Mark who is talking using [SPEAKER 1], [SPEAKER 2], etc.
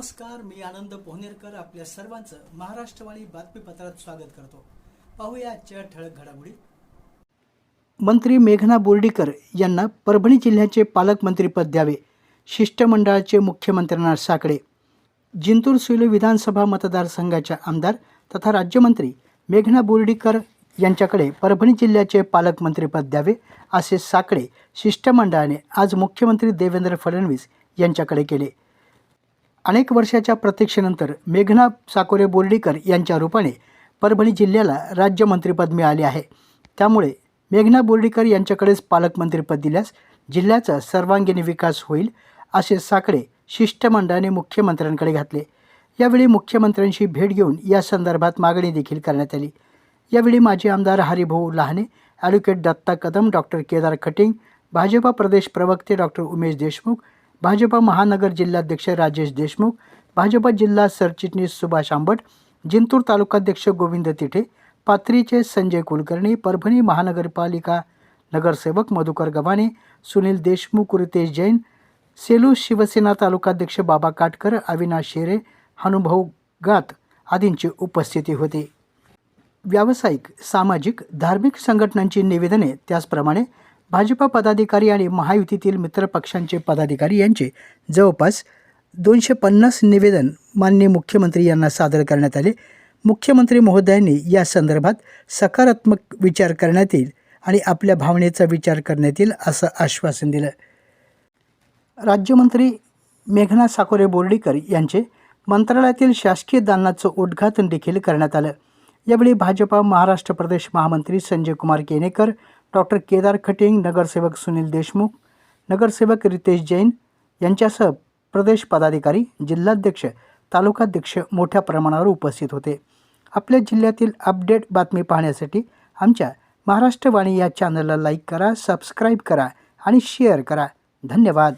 [SPEAKER 1] नमस्कार मी आनंद पोहनेरकर आपल्या सर्वांचं महाराष्ट्रवाणी बातमीपत्रात स्वागत करतो. पाहूया आजच्या ठळक घडामोडी. मंत्री मेघना बोर्डीकर यांना परभणी जिल्ह्याचे पालकमंत्रीपद द्यावे शिष्टमंडळाचे मुख्यमंत्र्यांना साकडे. जिंतूर सुलू विधानसभा मतदारसंघाच्या आमदार तथा राज्यमंत्री मेघना बोर्डीकर यांच्याकडे परभणी जिल्ह्याचे पालकमंत्रीपद द्यावे असे साकडे शिष्टमंडळाने आज मुख्यमंत्री देवेंद्र फडणवीस यांच्याकडे केले. अनेक वर्षाच्या प्रतीक्षेनंतर मेघना साकोरे बोर्डीकर यांच्या रूपाने परभणी जिल्ह्याला राज्यमंत्रीपद मिळाले आहे. त्यामुळे मेघना बोर्डीकर यांच्याकडेच पालकमंत्रीपद दिल्यास जिल्ह्याचा सर्वांगीण विकास होईल असे साकडे शिष्टमंडळाने मुख्यमंत्र्यांकडे घातले. यावेळी मुख्यमंत्र्यांशी भेट घेऊन या संदर्भात मागणी देखील करण्यात आली. यावेळी माजी आमदार हरिभाऊ लहाने ॲडव्होकेट दत्ता कदम डॉक्टर केदार खटिंग भाजपा प्रदेश प्रवक्ते डॉक्टर उमेश देशमुख भाजपा महानगर जिल्हाध्यक्ष राजेश देशमुख भाजपा जिल्हा सरचिटणीस सुभाष आंबट जिंतूर तालुकाध्यक्ष गोविंद तिठे पाथरीचे संजय कुलकर्णी परभणी महानगरपालिका नगरसेवक मधुकर गव्हाणे सुनील देशमुख रितेश जैन सेलू शिवसेना तालुकाध्यक्ष बाबा काटकर अविनाश शेरे हनुभाऊ गात आदींची उपस्थिती होती. व्यावसायिक सामाजिक धार्मिक संघटनांची निवेदने त्याचप्रमाणे भाजपा पदाधिकारी आणि महायुतीतील मित्रपक्षांचे पदाधिकारी यांचे जवळपास दोनशे पन्नास निवेदन मान्य मुख्यमंत्री यांना सादर करण्यात आले. मुख्यमंत्री महोदयांनी या संदर्भात सकारात्मक विचार करण्यात येईल आणि आपल्या भावनेचा विचार करण्यात येईल असं आश्वासन दिलं. राज्यमंत्री मेघना साकोरे बोर्डीकर यांचे मंत्रालयातील शासकीय दालनाचं उद्घाटन देखील करण्यात आलं. यावेळी भाजपा महाराष्ट्र प्रदेश महामंत्री संजय कुमार केनेकर डॉक्टर केदार खटिंग नगरसेवक सुनील देशमुख नगरसेवक रितेश जैन यांच्यासह प्रदेश पदाधिकारी जिल्हाध्यक्ष तालुकाध्यक्ष मोठ्या प्रमाणावर उपस्थित होते. आपल्या जिल्ह्यातील अपडेट बातमी पाहण्यासाठी आमच्या महाराष्ट्रवाणी या चॅनलला लाईक करा सबस्क्राईब करा आणि शेअर करा. धन्यवाद.